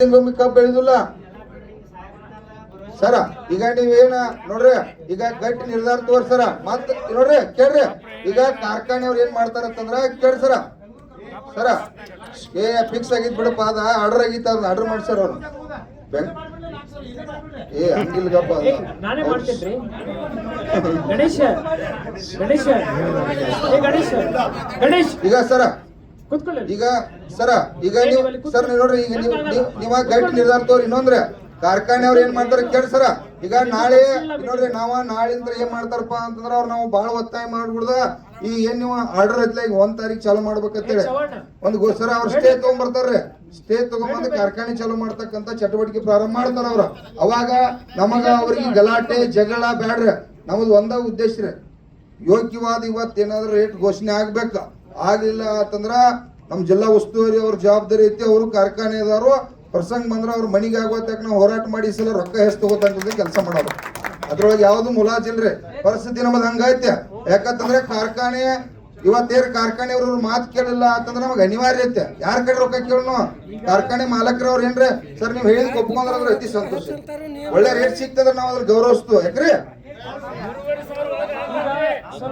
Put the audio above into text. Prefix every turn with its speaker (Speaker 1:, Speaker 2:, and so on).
Speaker 1: ಕಬ್ಬು ಬೆಳೆದಿಲ್ಲ ಸರ ಈಗ ನೀವೇನ ನೋಡ್ರಿ ಈಗ ಗಟ್ಟಿ ನಿರ್ಧಾರ ತೋರ್ಸರ ಮತ್ ನೋಡ್ರಿ ಕೇಳ್ರಿ ಈಗ ಕಾರ್ಖಾನೆಯವ್ರು ಏನ್ ಮಾಡ್ತಾರಂತಂದ್ರ ಕೇಳಿ ಸರ. ಸರ ಏ ಫಿಕ್ಸ್ ಆಗಿದ್ ಬಿಡಪ್ಪ ಅದ ಆರ್ಡರ್ ಆಗಿತ್ತ ಅದನ್ನ ಆರ್ಡರ್ ಮಾಡ್ಸರ್ ಅವ್ರು. ಬೆಂಗ್ ಏ ಹಂಗಿಲ್ಗಪ್ಪ
Speaker 2: ಗಣೇಶ.
Speaker 1: ಈಗ ಸರ ಈಗ ಸರ ಈಗ ನೀವು ಸರ್ ನೋಡ್ರಿ ಈಗ ನೀವು ನೀವು- ಗಟ್ಟಿ ನಿರ್ಧಾರ ತೋರಿ ಇನ್ನೊಂದ್ರೆ. ಕಾರ್ಖಾನೆಯವ್ರು ಏನ್ ಮಾಡ್ತಾರೆ ಕೇಳಿ ಸರ. ಈಗ ನಾಳೆ ನೋಡ್ರಿ ನಾವ ನಾಳಿಂದ ಏನ್ ಮಾಡ್ತಾರಪ್ಪ ಅಂತಂದ್ರ ಅವ್ರು ನಾವು ಬಹಳ ಒತ್ತಾಯ ಮಾಡ್ಬಿಡ್ದ. ಈ ಏನ್ ನೀವು ಆರ್ಡರ್ ಐತ್ಲ? ಈಗ ಒಂದ್ ತಾರೀಕ್ ಚಾಲು ಮಾಡ್ಬೇಕಂತೇಳಿ ಒಂದ್ ಗೋಸರ ಅವ್ರ ಅವ್ರು ಸ್ಟೇ ತಗೊಂಡ್ಬರ್ತಾರ್ರಿ ಸ್ಟೇ ತಗೊಂಡ್ಬಂದು ಕಾರ್ಖಾನೆ ಚಾಲು ಮಾಡ್ತಕ್ಕಂತ ಚಟುವಟಿಕೆ ಪ್ರಾರಂಭ ಮಾಡ್ತಾರ ಅವ್ರ. ಅವಾಗ ನಮಗ ಅವ್ರಿಗೆ ಗಲಾಟೆ ಜಗಳ ಬ್ಯಾಡ್ರಿ. ನಮ್ದು ಒಂದ ಉದ್ದೇಶ ರೀ. ಯೋಗ್ಯವಾದ ಇವತ್ತೇನಾದ್ರೂ ರೇಟ್ ಘೋಷಣೆ ಆಗ್ಬೇಕ. ಆಗ್ಲಿಲ್ಲ ಅಂತಂದ್ರ ನಮ್ಮ ಜಿಲ್ಲಾ ಉಸ್ತುವಾರಿ ಅವ್ರ ಜವಾಬ್ದಾರಿ ಐತಿ, ಅವರು ಕಾರ್ಖಾನೆದವರು ಪ್ರಸಂಗ ಬಂದ್ರ ಅವ್ರ ಮನಿಗೆ ಆಗೋತಕ್ಕ ನಾವು ಹೋರಾಟ ಮಾಡಿ ಸಲ ರೊಕ್ಕ ಎಷ್ಟು ತಗೋತಂತ ಕೆಲಸ ಮಾಡೋದು ಅದ್ರೊಳಗೆ ಯಾವುದು ಮುಲಾಜಿಲ್ರಿ, ಪರಿಸ್ಥಿತಿ ನಮ್ಮದು ಹಂಗೈತೆ ಯಾಕಂತಂದ್ರೆ ಕಾರ್ಖಾನೆ ಇವತ್ತೇರ್ ಕಾರ್ಖಾನೆ ಅವ್ರ ಮಾತು ಕೇಳಿಲ್ಲ ಅಂತಂದ್ರೆ ನಮಗೆ ಅನಿವಾರ್ಯ ಐತೆ ಯಾರ ಕಡೆ ರೊಕ್ಕ ಕೇಳೋಣ ಕಾರ್ಖಾನೆ ಮಾಲಕರವ್ರು ಏನ್ರಿ? ಸರ್, ನೀವು ಹೇಳಿದ್ ಒಪ್ಕೊಂಡ್ರೆ ಅತಿ ಸಂತೋಷ ಒಳ್ಳೆ ರೇಟ್ ಸಿಗ್ತದ ನಾವು ಅದ್ರ ಗೌರವಿಸ್ತು ಯಾಕ್ರಿ?